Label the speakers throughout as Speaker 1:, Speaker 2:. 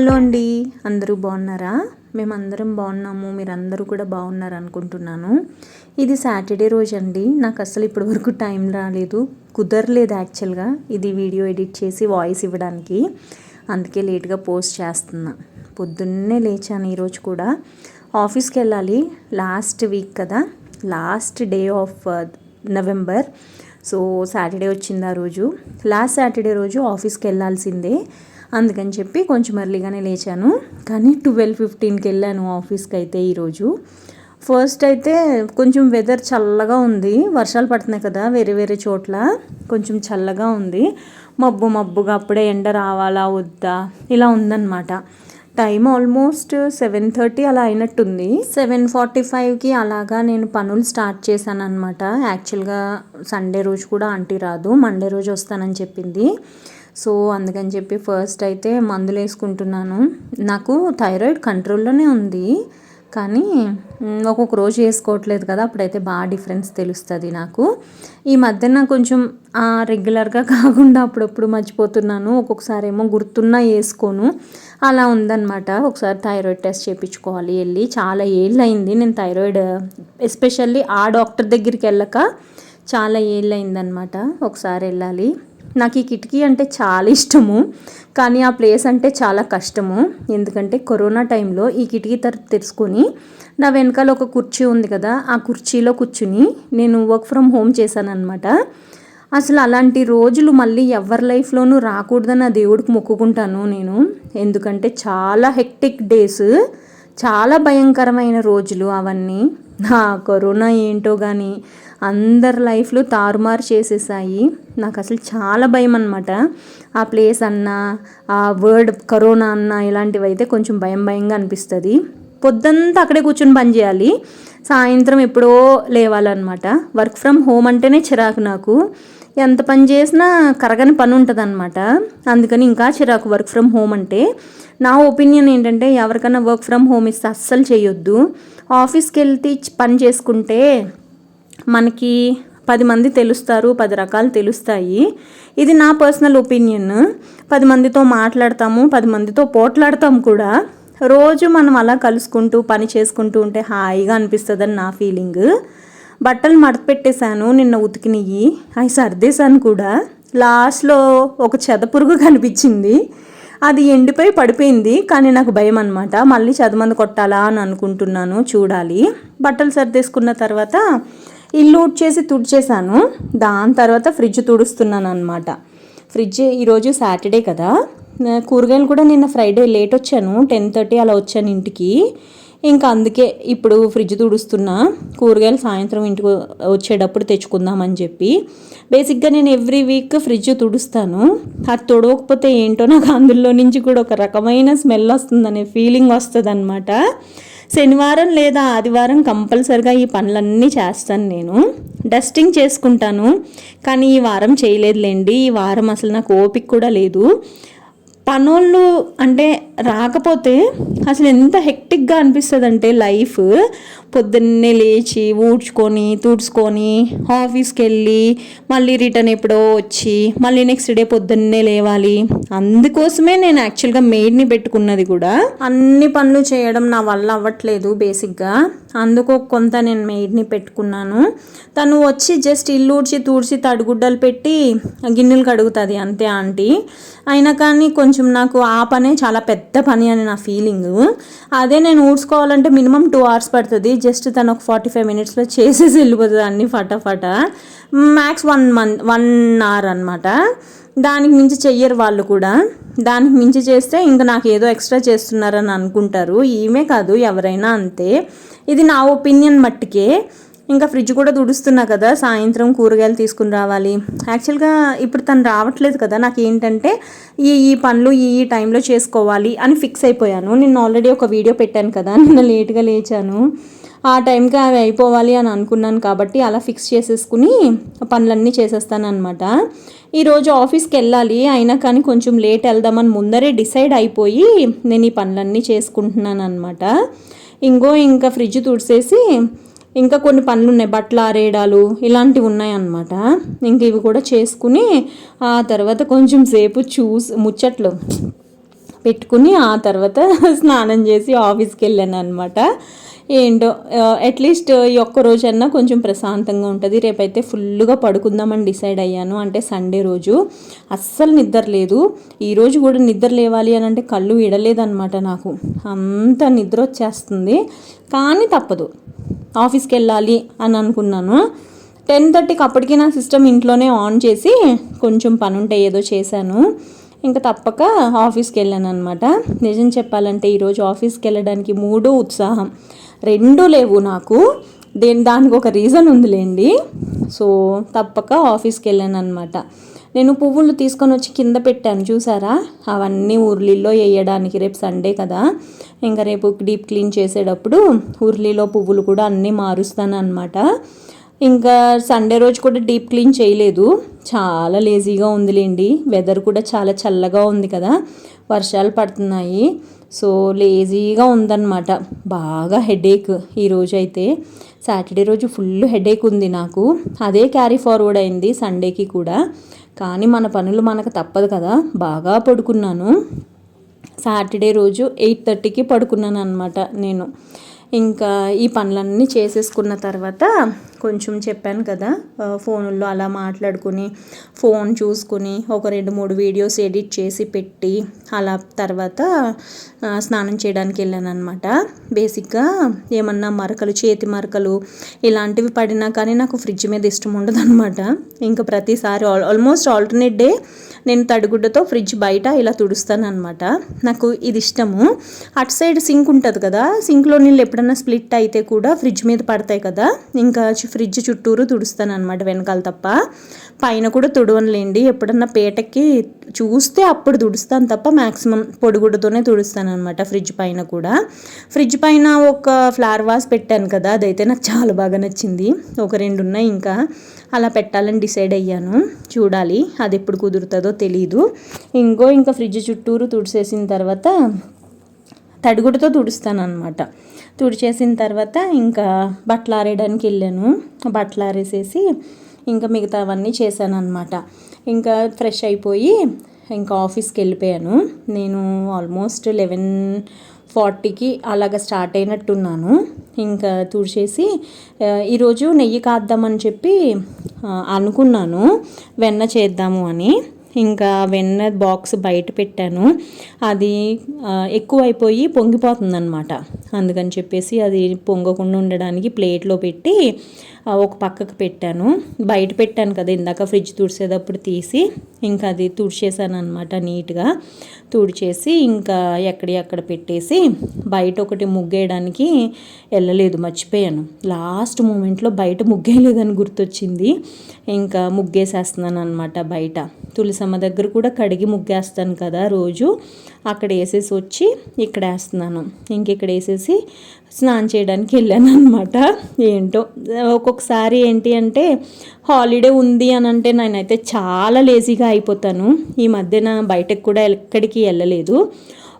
Speaker 1: Hello అండి అందరూ బాగున్నారా? మేమందరం బాగున్నాము మీరందరూ కూడా బాగున్నారు అనుకుంటున్నాను. ఇది సాటర్డే రోజు అండి నాకు అసలు ఇప్పటి వరకు టైం రాలేదు కుదరలేదు యాక్చువల్గా ఇది వీడియో ఎడిట్ చేసి వాయిస్ ఇవ్వడానికి. అందుకే లేట్గా పోస్ట్ చేస్తున్నా. పొద్దున్నే లేచాను ఈరోజు కూడా. ఆఫీస్కి వెళ్ళాలి లాస్ట్ వీక్ కదా last day of November. So Saturday వచ్చింది ఆ రోజు. లాస్ట్ సాటర్డే రోజు ఆఫీస్కి వెళ్ళాల్సిందే అందుకని చెప్పి కొంచెం ఎర్లీగానే లేచాను. కానీ ట్వెల్వ్ ఫిఫ్టీన్కి వెళ్ళాను ఆఫీస్కి అయితే ఈరోజు. ఫస్ట్ అయితే కొంచెం వెదర్ చల్లగా ఉంది. వర్షాలు పడుతున్నాయి కదా వేరే వేరే చోట్ల. కొంచెం చల్లగా ఉంది. మబ్బు మబ్బుగా అప్పుడే ఎండ రావాలా వద్దా ఇలా ఉందన్నమాట. టైం ఆల్మోస్ట్ సెవెన్ థర్టీ అలా అయినట్టుంది. సెవెన్ ఫార్టీ ఫైవ్కి అలాగా నేను పనులు స్టార్ట్ చేశాను అనమాట యాక్చువల్గా సండే రోజు కూడా ఆంటీ రాదు. మండే రోజు వస్తానని చెప్పింది. సో అందుకని చెప్పి ఫస్ట్ అయితే మందులు వేసుకుంటున్నాను నాకు థైరాయిడ్ కంట్రోల్లోనే ఉంది. కానీ ఒక్కొక్క రోజు వేసుకోవట్లేదు కదా అప్పుడైతే బాగా డిఫరెన్స్ తెలుస్తుంది నాకు. ఈ మధ్యన కొంచెం రెగ్యులర్గా కాకుండా అప్పుడప్పుడు మర్చిపోతున్నాను. ఒక్కొక్కసారి ఏమో గుర్తున్నా వేసుకోను అలా ఉందన్నమాట. ఒకసారి థైరాయిడ్ టెస్ట్ చేయించుకోవాలి వెళ్ళి చాలా ఏళ్ళు అయింది నేను థైరాయిడ్ ఎస్పెషల్లీ ఆ డాక్టర్ దగ్గరికి వెళ్ళక చాలా ఏళ్ళు అయిందనమాట ఒకసారి వెళ్ళాలి నాకు ఈ కిటికీ అంటే చాలా ఇష్టము కానీ ఆ ప్లేస్ అంటే చాలా కష్టము. ఎందుకంటే కరోనా టైంలో ఈ కిటికీ తరపు తెరుచుకొని నా వెనకాల ఒక కుర్చీ ఉంది కదా ఆ కుర్చీలో కూర్చుని నేను వర్క్ ఫ్రమ్ హోమ్ చేశాను అనమాట అసలు అలాంటి రోజులు మళ్ళీ ఎవరి లైఫ్లోనూ రాకూడదని ఆ దేవుడికి మొక్కుకుంటాను నేను. ఎందుకంటే చాలా హెక్టిక్ డేస్ చాలా భయంకరమైన రోజులు అవన్నీ. నా కరోనా ఏంటో కానీ అందరి లైఫ్లో తారుమారు చేసేసాయి. నాకు అసలు చాలా భయం అనమాట ఆ ప్లేస్ అన్నా ఆ వర్డ్ కరోనా అన్నా ఇలాంటివి అయితే కొంచెం భయం భయంగా అనిపిస్తుంది. పొద్దంతా అక్కడే కూర్చొని పని చేయాలి. సాయంత్రం ఎప్పుడో లేవాలన్నమాట. వర్క్ ఫ్రమ్ హోమ్ అంటేనే చిరాకు నాకు. ఎంత పని చేసినా కరగని పని ఉంటుంది అనమాట అందుకని ఇంకా చిరాకు వర్క్ ఫ్రమ్ హోమ్ అంటే. నా ఒపీనియన్ ఏంటంటే ఎవరికైనా వర్క్ ఫ్రమ్ హోమ్ ఇస్తే అస్సలు చేయొద్దు. ఆఫీస్కి వెళ్తే పని చేసుకుంటే మనకి పది మంది తెలుస్తారు పది రకాలు తెలుస్తాయి. ఇది నా పర్సనల్ ఒపీనియన్. పది మందితో మాట్లాడతాము పది మందితో పోట్లాడతాం కూడా. రోజు మనం అలా కలుసుకుంటూ పని చేసుకుంటూ ఉంటే హాయిగా అనిపిస్తుందని నా ఫీలింగ్. బట్టలు మడత పెట్టేశాను నిన్న ఉతికినవి అవి సర్దేశాను కూడా. లాస్ట్లో ఒక చెదపురుగు కనిపించింది. అది ఎండిపోయి పడిపోయింది కానీ నాకు భయం అనమాట మళ్ళీ చదమంది కొట్టాలా అని అనుకుంటున్నాను చూడాలి. బట్టలు సర్దేసుకున్న తర్వాత ఇల్లు చేసి తుడిచేసాను దాని తర్వాత ఫ్రిడ్జ్ తుడుస్తున్నాను అనమాట ఫ్రిడ్జ్ ఈరోజు సాటర్డే కదా. కూరగాయలు కూడా నిన్న ఫ్రైడే లేట్ వచ్చాను. టెన్ థర్టీ అలా వచ్చాను ఇంటికి. ఇంకా అందుకే ఇప్పుడు ఫ్రిడ్జ్ తుడుస్తున్నా. కూరగాయలు సాయంత్రం ఇంటికి వచ్చేటప్పుడు తెచ్చుకుందామని చెప్పి. బేసిక్గా నేను ఎవ్రీ వీక్ ఫ్రిడ్జ్ తుడుస్తాను. అది తుడవకపోతే ఏంటో నాకు అందులో నుంచి కూడా ఒక రకమైన స్మెల్ వస్తుందనే ఫీలింగ్ వస్తుంది అనమాట శనివారం లేదా ఆదివారం కంపల్సరిగా ఈ పనులన్నీ చేస్తాను నేను. డస్టింగ్ చేసుకుంటాను. కానీ ఈ వారం చేయలేదులేండి. ఈ వారం అసలు నాకు ఓపిక కూడా లేదు. పనోళ్ళు అంటే రాకపోతే అసలు ఎంత హెక్టిక్గా అనిపిస్తుంది అంటే లైఫ్ పొద్దున్నే లేచి ఊడ్చుకొని తుడుచుకొని ఆఫీస్కి వెళ్ళి మళ్ళీ రిటర్న్ ఎప్పుడో వచ్చి మళ్ళీ నెక్స్ట్ డే పొద్దున్నే లేవాలి. అందుకోసమే నేను యాక్చువల్గా మెయిడ్ని పెట్టుకున్నది కూడా. అన్ని పనులు చేయడం నా వల్ల అవ్వట్లేదు బేసిక్గా. అందుకో కొంత నేను మెయిడ్ని పెట్టుకున్నాను. తను వచ్చి జస్ట్ ఇల్లు ఊడ్చి తూడ్చి తడిగుడ్డలు పెట్టి గిన్నెలు కడుగుతుంది అంతే ఆంటీ. అయినా కానీ కొంచెం నాకు ఆ పనే చాలా పెద్ద పని అని నా ఫీలింగ్ అదే నేను ఊడ్చుకోవాలంటే మినిమం టూ అవర్స్ పడుతుంది. జస్ట్ తను ఒక ఫార్టీ ఫైవ్ మినిట్స్లో చేసేసి వెళ్ళిపోతుంది అన్ని ఫటాఫట. Max one month one hour అనమాట దానికి మించి చెయ్యరు వాళ్ళు కూడా. దానికి మించి చేస్తే ఇంకా నాకు ఏదో ఎక్స్ట్రా చేస్తున్నారని అనుకుంటారు. ఈమె కాదు ఎవరైనా అంతే. ఇది నా ఒపీనియన్ మట్టికే. ఇంకా ఫ్రిడ్జ్ కూడా తుడుస్తున్నా కదా సాయంత్రం కూరగాయలు తీసుకుని రావాలి. యాక్చువల్గా ఇప్పుడు తను రావట్లేదు కదా నాకు ఏంటంటే ఈ ఈ పనులు ఈ ఈ టైంలో చేసుకోవాలి అని ఫిక్స్ అయిపోయాను. నేను ఆల్రెడీ ఒక వీడియో పెట్టాను కదా నిన్న లేట్గా లేచాను. ఆ టైంకి అవి అయిపోవాలి అని అనుకున్నాను కాబట్టి అలా ఫిక్స్ చేసేసుకుని పనులన్నీ చేసేస్తాను అనమాట ఈరోజు ఆఫీస్కి వెళ్ళాలి అయినా కానీ కొంచెం లేట్ వెళ్దామని ముందరే డిసైడ్ అయిపోయి నేను ఈ పనులన్నీ చేసుకుంటున్నాను అనమాట ఇంకో ఇంకా ఫ్రిడ్జ్ తుడిసేసి ఇంకా కొన్ని పనులు ఉన్నాయి బట్టలు ఆరేయడాలు ఇలాంటివి ఉన్నాయన్నమాట. ఇంక ఇవి కూడా చేసుకుని ఆ తర్వాత కొంచెం సేపు చూసి ముచ్చట్లు పెట్టుకుని ఆ తర్వాత స్నానం చేసి ఆఫీస్కి వెళ్ళాను అనమాట ఏంటో అట్లీస్ట్ ఈ ఒక్క రోజన్నా కొంచెం ప్రశాంతంగా ఉంటుంది. రేపైతే ఫుల్గా పడుకుందామని డిసైడ్ అయ్యాను. అంటే సండే రోజు. అస్సలు నిద్ర లేదు. ఈరోజు కూడా నిద్ర లేవాలి అని అంటే కళ్ళు విడలేదన్నమాట నాకు. అంత నిద్ర వచ్చేస్తుంది. కానీ తప్పదు. ఆఫీస్కి వెళ్ళాలి అని అనుకున్నాను. టెన్ థర్టీకి అప్పటికి నా సిస్టమ్ ఇంట్లోనే ఆన్ చేసి కొంచెం పని ఉంటే ఏదో చేశాను. ఇంకా తప్పక ఆఫీస్కి వెళ్ళాను అనమాట నిజం చెప్పాలంటే ఈరోజు ఆఫీస్కి వెళ్ళడానికి మూడో ఉత్సాహం. రెండు లేవు నాకు. దేని దానికి ఒక రీజన్ ఉందిలేండి. సో తప్పక ఆఫీస్కి వెళ్ళాను అనమాట నేను పువ్వులు తీసుకొని వచ్చి కింద పెట్టాను చూసారా? అవన్నీ ఉర్లీలో వేయడానికి రేపు సండే కదా. ఇంకా రేపు డీప్ క్లీన్ చేసేటప్పుడు ఉర్లీలో పువ్వులు కూడా అన్నీ మారుస్తాను అనమాట ఇంకా సండే రోజు కూడా డీప్ క్లీన్ చేయలేదు. చాలా లేజీగా ఉందిలేండి. వెదర్ కూడా చాలా చల్లగా ఉంది కదా. వర్షాలు పడుతున్నాయి. సో లేజీగా ఉందన్నమాట. బాగా హెడేక్ ఈరోజు అయితే సాటర్డే రోజు ఫుల్ హెడేక్ ఉంది నాకు. అదే క్యారీ ఫార్వర్డ్ అయింది సండేకి కూడా. కానీ మన పనులు మనకు తప్పదు కదా. బాగా పడుకున్నాను. సాటర్డే రోజు ఎయిట్ థర్టీకి పడుకున్నాను అనమాట నేను. ఇంకా ఈ పనులన్నీ చేసేసుకున్న తర్వాత కొంచెం చెప్పాను కదా ఫోన్లో అలా మాట్లాడుకుని ఫోన్ చూసుకుని ఒక రెండు మూడు వీడియోస్ ఎడిట్ చేసి పెట్టి అలా తర్వాత స్నానం చేయడానికి వెళ్ళాను అనమాట బేసిక్గా ఏమన్నా మరకలు చేతి మరకలు ఇలాంటివి పడినా కానీ నాకు ఫ్రిడ్జ్ మీద ఇష్టం ఉండదు అనమాట ఇంకా ప్రతిసారి ఆల్ ఆల్మోస్ట్ ఆల్టర్నేట్ డే నేను తడిగుడ్డతో ఫ్రిడ్జ్ బయట ఇలా తుడుస్తాను అనమాట నాకు ఇది ఇష్టము. అటు సైడ్ సింక్ ఉంటుంది కదా సింక్లో నీళ్ళు ఎప్పుడన్నా స్ప్లిట్ అయితే కూడా ఫ్రిడ్జ్ మీద పడతాయి కదా ఇంకా ఫ్రిడ్జ్ చుట్టూరు తుడుస్తాను అనమాట వెనకాల తప్ప. పైన కూడా తుడవనులేండి ఎప్పుడన్నా పేటకి చూస్తే అప్పుడు తుడుస్తాను తప్ప మ్యాక్సిమం పొడిగుడ్డతోనే తుడుస్తాను అనమాట ఫ్రిడ్జ్ పైన కూడా. ఫ్రిడ్జ్ పైన ఒక ఫ్లవర్ వాస్ పెట్టాను కదా అదైతే నాకు చాలా బాగా నచ్చింది. ఒక రెండు ఉన్నాయి ఇంకా. అలా పెట్టాలని డిసైడ్ అయ్యాను. చూడాలి అది ఎప్పుడు కుదురుతుందో తెలీదు. ఇంకో ఇంకా ఫ్రిడ్జ్ చుట్టూరు తుడిసేసిన తర్వాత తడిగుడ్డతో తుడుస్తాను అనమాట తుడిచేసిన తర్వాత ఇంకా బట్టలు ఆరేయడానికి వెళ్ళాను. బట్టలు ఆరేసేసి ఇంకా మిగతా అవన్నీ చేశాను అనమాట ఇంకా ఫ్రెష్ అయిపోయి ఇంకా ఆఫీస్కి వెళ్ళిపోయాను. నేను ఆల్మోస్ట్ లెవెన్ ఫార్టీకి అలాగ స్టార్ట్ అయినట్టున్నాను. ఇంకా తుడిచేసి ఈరోజు నెయ్యి కాద్దామని చెప్పి అనుకున్నాను. వెన్న చేద్దాము అని. ఇంకా వెన్న బాక్స్ బయట పెట్టాను. అది ఎక్కువైపోయి పొంగిపోతుందనమాట అందుకని చెప్పేసి అది పొంగకుండా ఉండడానికి ప్లేట్లో పెట్టి ఒక పక్కకు పెట్టాను. బయట పెట్టాను కదా ఇందాక ఫ్రిడ్జ్ తుడిసేటప్పుడు తీసి ఇంకా అది తుడిచేసాను అనమాట నీట్గా. తుడిచేసి ఇంకా ఎక్కడి అక్కడ పెట్టేసి బయట ఒకటి ముగ్గేయడానికి వెళ్ళలేదు మర్చిపోయాను. లాస్ట్ మూమెంట్లో బయట ముగ్గేయలేదని గుర్తొచ్చింది. ఇంకా ముగ్గేసేస్తున్నాను అనమాట బయట. తులసమ్మ దగ్గర కూడా కడిగి ముగ్గేస్తాను కదా రోజు. అక్కడ వేసేసి వచ్చి ఇక్కడ వేస్తున్నాను. ఇంకెక్కడ వేసేసి స్నానం చేయడానికి వెళ్ళాను అనమాట ఏంటో ఒక్కొక్కసారి ఏంటి అంటే హాలిడే ఉంది అని అంటే నేనైతే చాలా లేజీగా అయిపోతాను. ఈ మధ్యన బయటకు కూడా ఎక్కడికి వెళ్ళలేదు.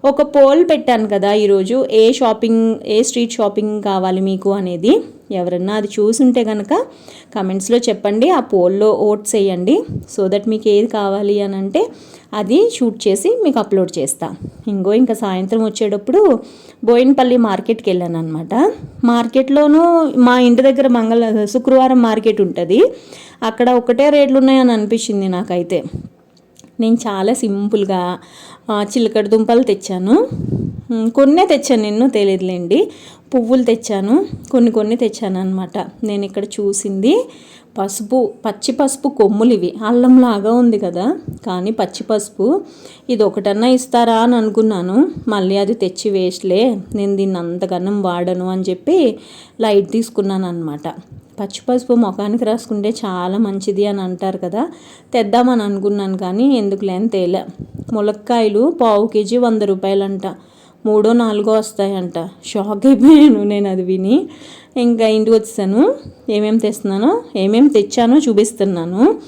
Speaker 1: ఒక పోల్ పెట్టాను కదా ఈరోజు. A shopping a street shopping కావాలి మీకు అనేది ఎవరన్నా అది చూసుంటే కనుక కమెంట్స్లో చెప్పండి. ఆ పోల్లో ఓట్స్ వేయండి సో దట్ మీకు ఏది కావాలి అని అంటే అది షూట్ చేసి మీకు అప్లోడ్ చేస్తా. ఇంకో ఇంకా సాయంత్రం వచ్చేటప్పుడు బోయినపల్లి మార్కెట్కి వెళ్ళాను అనమాట మార్కెట్లోనూ మా ఇంటి దగ్గర మంగళ శుక్రవారం మార్కెట్ ఉంటుంది. అక్కడ ఒకటే రేట్లు ఉన్నాయని అనిపించింది నాకైతే. నేను చాలా సింపుల్గా చిలకడ దుంపలు తెచ్చాను. కొన్నే తెచ్చాను నిన్ను తెలియదులేండి పువ్వులు తెచ్చాను కొన్ని కొన్ని తెచ్చాను అనమాట నేను ఇక్కడ చూసింది పసుపు పచ్చి పసుపు కొమ్ములు ఇవి. అల్లంలాగా ఉంది కదా కానీ పచ్చి పసుపు. ఇది ఒకటన్నా ఇస్తారా అని అనుకున్నాను. మళ్ళీ అది తెచ్చి వేస్ట్లే నేను దీన్ని అంతకన్నం వాడను అని చెప్పి లైట్ తీసుకున్నాను అనమాట పచ్చి పసుపు ముఖానికి రాసుకుంటే చాలా మంచిది అని అంటారు కదా తెద్దామని అనుకున్నాను కానీ ఎందుకు లేని తేలే. ములక్కాయలు పావు కేజీ వంద రూపాయలంట. మూడో నాలుగో వస్తాయంట. షాక్ అయిపోయాను నేను అది విని. ఇంకా ఇంటికి వచ్చాను ఏమేమి తెస్తున్నానో ఏమేమి తెచ్చానో చూపిస్తున్నాను.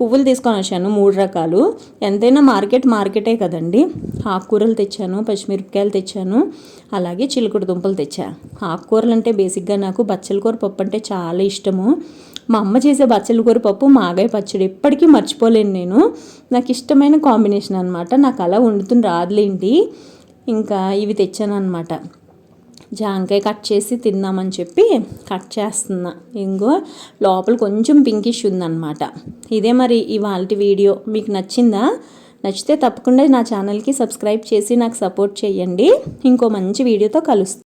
Speaker 1: పువ్వులు తీసుకొని వచ్చాను మూడు రకాలు. ఎంతైనా మార్కెట్ మార్కెటే కదండి. ఆకుకూరలు తెచ్చాను పచ్చిమిరపకాయలు తెచ్చాను అలాగే చిలుకుడు దుంపలు తెచ్చా. ఆకుకూరలు అంటే బేసిక్గా నాకు బచ్చల కూర పప్పు అంటే చాలా ఇష్టము. మా అమ్మ చేసే బచ్చల కూర పప్పు మాగాయ పచ్చడి ఎప్పటికీ మర్చిపోలేను నేను. నాకు ఇష్టమైన కాంబినేషన్ అనమాట నాకు అలా వండుతుని రాదులేంటి ఇంకా ఇవి తెచ్చాను అనమాట జాంకాయ కట్ చేసి తిందామని చెప్పి కట్ చేస్తున్నా. ఇంకో లోపల కొంచెం పింకిష్ ఉందన్నమాట. ఇదే మరి ఇవాళ వీడియో. మీకు నచ్చిందా? నచ్చితే తప్పకుండా నా ఛానల్కి సబ్స్క్రైబ్ చేసి నాకు సపోర్ట్ చేయండి. ఇంకో మంచి వీడియోతో కలుస్తాను